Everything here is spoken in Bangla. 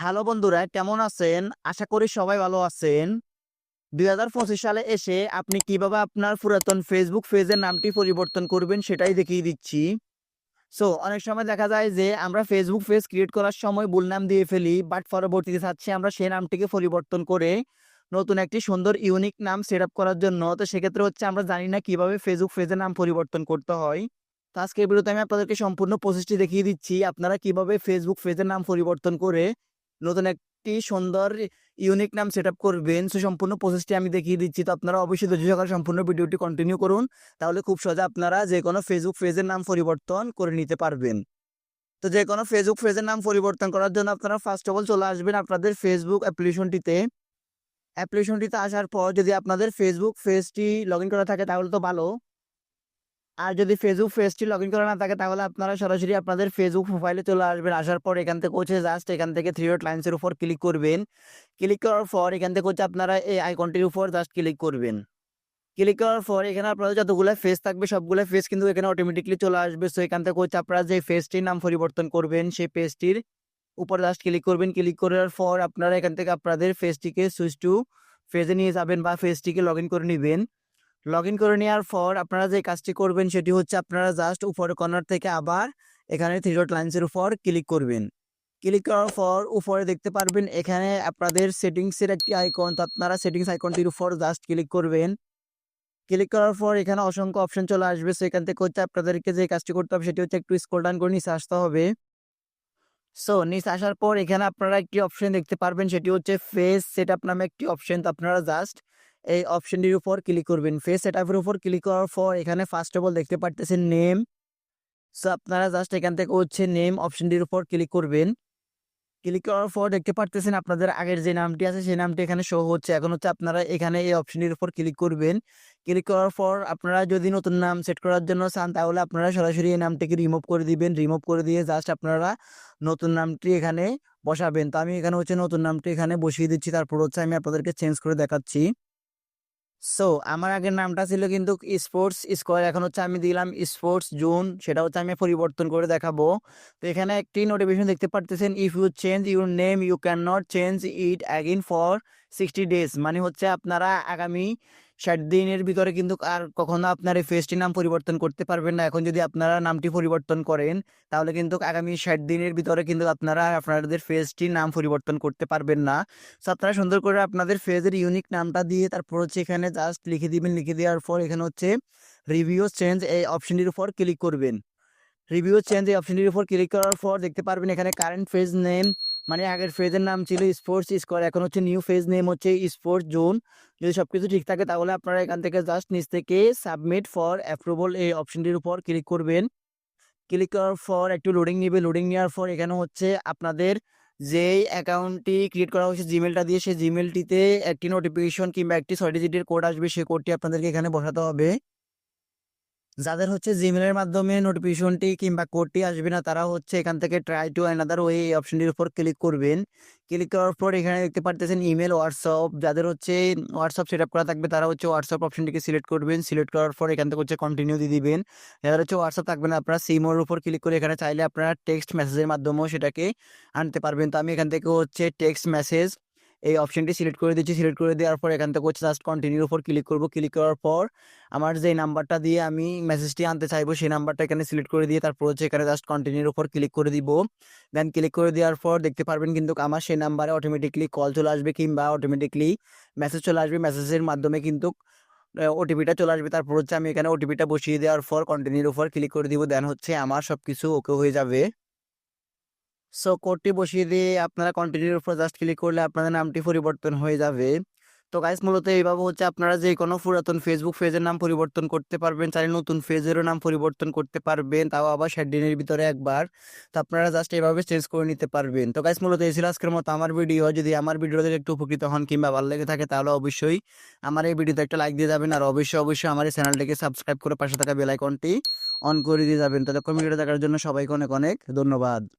হ্যালো বন্ধুরা, কেমন আছেন? আশা করি সবাই ভালো আছেন। দুই হাজার পঁচিশ সালে এসে আপনি কীভাবে আপনার পুরাতন ফেসবুক পেজের নামটি পরিবর্তন করবেন সেটাই দেখিয়ে দিচ্ছি। সো অনেক সময় দেখা যায় যে আমরা ফেসবুক পেজ ক্রিয়েট করার সময় ভুল নাম দিয়ে ফেলি বাট পরবর্তীতে চাচ্ছি আমরা সেই নামটিকে পরিবর্তন করে নতুন একটি সুন্দর ইউনিক নাম সেট আপ করার জন্য। তো সেক্ষেত্রে হচ্ছে আমরা জানি না কীভাবে ফেসবুক পেজের নাম পরিবর্তন করতে হয়। তো আজকের ভিডিওতে আমি আপনাদেরকে সম্পূর্ণ প্রসেসটি দেখিয়ে দিচ্ছি। আপনারা কীভাবে ফেসবুক পেজের নাম পরিবর্তন করে নতুন একটি সুন্দর ইউনিক নাম সেট করবেন। সে, সম্পূর্ণ প্রসেসটি আমি দেখিয়ে দিচ্ছি। তো, আপনারা অবশ্যই ধৈর্য সহকারে সম্পূর্ণ ভিডিওটি কন্টিনিউ করুন। তাহলে খুব সহজে আপনারা যে কোনো ফেসবুক পেজের নাম পরিবর্তন করে নিতে পারবেন। তো যে কোনো ফেসবুক পেজের নাম পরিবর্তন করার জন্য আপনারা ফার্স্ট অফ অল চলে আসবেন আপনাদের ফেসবুক অ্যাপ্লিকেশনটিতে অ্যাপ্লিকেশনটিতে আসার পর যদি আপনাদের ফেসবুক পেজটি লগ ইন করা থাকে তাহলে তো ভালো। আর যদি ফেসবুক পেজটি লগ ইন করা না থাকে, তাহলে আপনারা সরাসরি আপনাদের ফেসবুক প্রোফাইলে চলে আসবেন। আসার পর এখান থেকে হচ্ছে জাস্ট এখান থেকে থ্রি ডট লাইন্সের উপর ক্লিক করবেন। ক্লিক করার পর এখান থেকে হচ্ছে আপনারা এই আইকনটির উপর জাস্ট ক্লিক করবেন। ক্লিক করার পর এখানে আপনাদের যতগুলো ফেস থাকবে, সবগুলো ফেস কিন্তু এখানে অটোমেটিকলি চলে আসবে। সো এখান থেকে হচ্ছে আপনারা যে ফেসটির নাম পরিবর্তন করবেন, সেই পেজটির উপর জাস্ট ক্লিক করবেন। ক্লিক করার পর আপনারা এখান থেকে আপনাদের ফেসটিকে সুইচ টু ফেজে নিয়ে যাবেন বা ফেসটিকে লগ ইন করে নেবেন। লগ ইন করে নেওয়ার পর আপনারা যে কাজটি করবেন সেটি হচ্ছে আপনারা জাস্ট উপরে কর্নার থেকে আবার এখানে থ্রি ডট লাইন্সের উপর ক্লিক করবেন। ক্লিক করার পর উপরে দেখতে পারবেন এখানে আপনাদের সেটিংসের একটি আইকন তো আপনারা সেটিংস আইকনটির উপর জাস্ট ক্লিক করবেন। ক্লিক করার পর এখানে অসংখ্য অপশন চলে আসবে সো এখান থেকে হচ্ছে আপনাদেরকে যে কাজটি করতে হবে সেটি হচ্ছে একটু স্কোল ডাউন করে নিচে আসতে হবে। সো নিচে আসার পর এখানে আপনারা একটি অপশন দেখতে পারবেন, সেটি হচ্ছে ফেস সেট আপ নামে একটি অপশন তো আপনারা জাস্ট এই অপশনটির উপর ক্লিক করবেন। ফেস সেট আপের উপর ক্লিক করার পর এখানে ফার্স্ট অফ অল দেখতে পারতেছেন নেম সো আপনারা জাস্ট এখান থেকে হচ্ছে নেম অপশনটির উপর ক্লিক করবেন। ক্লিক করার পর দেখতে পারতেছেন আপনাদের আগের যে নামটি আছে, সেই নামটি এখানে শো হচ্ছে। এখন হচ্ছে আপনারা এখানে এই অপশনটির উপর ক্লিক করবেন। ক্লিক করার পর আপনারা যদি নতুন নাম সেট করার জন্য চান, তাহলে আপনারা সরাসরি এই নামটিকে রিমুভ করে দিবেন। রিমুভ করে দিয়ে জাস্ট আপনারা নতুন নামটি এখানে বসাবেন। তো আমি এখানে হচ্ছে নতুন নামটি এখানে বসিয়ে দিচ্ছি। তারপর হচ্ছে আমি আপনাদেরকে চেঞ্জ করে দেখাচ্ছি। সো আমার আগের নামটা ছিল কিন্তু স্পোর্টস স্কোয়ার এখন হচ্ছে আমি দিলাম স্পোর্টস জোন সেটা হচ্ছে আমি পরিবর্তন করে দেখাবো। তো এখানে একটি নোটিফিকেশন দেখতে পারতেছেন if you change your name you can not change it again for sixty days মানে হচ্ছে আপনারা আগামী ষাট দিনের ভিতরে কিন্তু আর কখনো আপনার এই ফেসটির নাম পরিবর্তন করতে পারবেন না। এখন যদি আপনারা নামটি পরিবর্তন করেন, তাহলে কিন্তু আগামী ষাট দিনের ভিতরে কিন্তু আপনারা আপনাদের ফেসটির নাম পরিবর্তন করতে পারবেন না। সো আপনারা সুন্দর করে আপনাদের ফেজের ইউনিক নামটা দিয়ে তারপর হচ্ছে এখানে জাস্ট লিখে দিবেন। লিখে দেওয়ার পর এখানে হচ্ছে রিভিউ চেঞ্জ এই অপশনটির উপর ক্লিক করবেন। রিভিউ চেঞ্জ এই অপশনটির উপর ক্লিক করার পর দেখতে পারবেন এখানে কারেন্ট ফেজ নেম মানে আগের ফেজের নাম ছিল স্পোর্টস স্কোয়ার এখন হচ্ছে নিউ ফেজ নেম হচ্ছে স্পোর্টস জোন যদি সব কিছু ঠিক থাকে, তাহলে আপনারা এখান থেকে জাস্ট নিচ থেকে সাবমিট ফর অ্যাপ্রুভাল এই অপশনটির উপর ক্লিক করবেন। ক্লিক করার পর একটু লোডিং নেবে। লোডিং নেওয়ার পর এখানে হচ্ছে আপনাদের যেই অ্যাকাউন্টটি ক্রিয়েট করা হয়েছে জিমেলটা দিয়ে, সেই জিমেলটিতে একটি নোটিফিকেশন কিংবা একটি ডিজিটের কোড আসবে, সেই কোডটি আপনাদেরকে এখানে বসাতে হবে। যাদের হচ্ছে জিমেলের মাধ্যমে নোটিফিকেশনটি কিংবা কোডটি আসবে না তারা হচ্ছে এখান থেকে ট্রাই টু অ্যানাদার ওয়ে এই অপশনটির উপর ক্লিক করবেন। ক্লিক করার পর এখানে দেখতে পারতেছেন ইমেল হোয়াটসঅ্যাপ যাদের হচ্ছে হোয়াটসঅ্যাপ সেট আপ করা থাকবে, তারা হচ্ছে হোয়াটসঅ্যাপ অপশনটিকে সিলেক্ট করবেন। সিলেক্ট করার পর এখান থেকে হচ্ছে কন্টিনিউ দিয়ে দিবেন। যাদের হচ্ছে হোয়াটসঅ্যাপ থাকবে না, আপনারা সিমোর উপর ক্লিক করে এখানে চাইলে আপনারা টেক্সট মেসেজের মাধ্যমেও সেটাকে আনতে পারবেন। তো আমি এখান থেকে হচ্ছে টেক্সট মেসেজ এই অপশনটি সিলেক্ট করে দিচ্ছি। সিলেক্ট করে দেওয়ার পর এখান থেকে হচ্ছে জাস্ট কন্টিনিউর উপর ক্লিক করব। ক্লিক করার পর আমার যে নাম্বারটা দিয়ে আমি মেসেজটি আনতে চাইব, সেই নাম্বারটা এখানে সিলেক্ট করে দিয়ে তারপর হচ্ছে এখানে জাস্ট কন্টিনিউর উপর ক্লিক করে দিব। দেন ক্লিক করে দেওয়ার পর দেখতে পারবেন কিন্তু আমার সেই নাম্বারে অটোমেটিকলি কল চলে আসবে কিংবা অটোমেটিকলি মেসেজ চলে আসবে। মেসেজের মাধ্যমে কিন্তু ওটিপিটা চলে আসবে। তারপর হচ্ছে আমি এখানে ওটিপিটা বসিয়ে দেওয়ার পর কন্টিনিউর উপর ক্লিক করে দিব। দেন হচ্ছে আমার সব কিছু ওকে হয়ে যাবে। সো কোডটি বসিয়ে দিয়ে আপনারা কন্টিনিউর উপর জাস্ট ক্লিক করলে আপনাদের নামটি পরিবর্তন হয়ে যাবে। তো গাইস মূলত এইভাবে হচ্ছে আপনারা যে কোনো পুরাতন ফেসবুক পেজের নাম পরিবর্তন করতে পারবেন, চাইলে নতুন পেজেরও নাম পরিবর্তন করতে পারবেন, তাও আবার ষাট দিনের ভিতরে একবার। তো আপনারা জাস্ট এইভাবে চেঞ্জ করে নিতে পারবেন। তো গাইস মূলত এই ছিল আজকের মতো আমার ভিডিও যদি আমার ভিডিও ভিডিওতে একটু উপকৃত হন কিংবা ভালো লেগে থাকে, তাহলে অবশ্যই আমার এই ভিডিওতে একটা লাইক দিয়ে যাবেন। আর অবশ্যই অবশ্যই আমার এই চ্যানেলটিকে সাবস্ক্রাইব করে পাশে থাকা বেল আইকনটি অন করে দিয়ে যাবেন। ততক্ষণ ভিডিও দেখার জন্য সবাইকে অনেক অনেক ধন্যবাদ।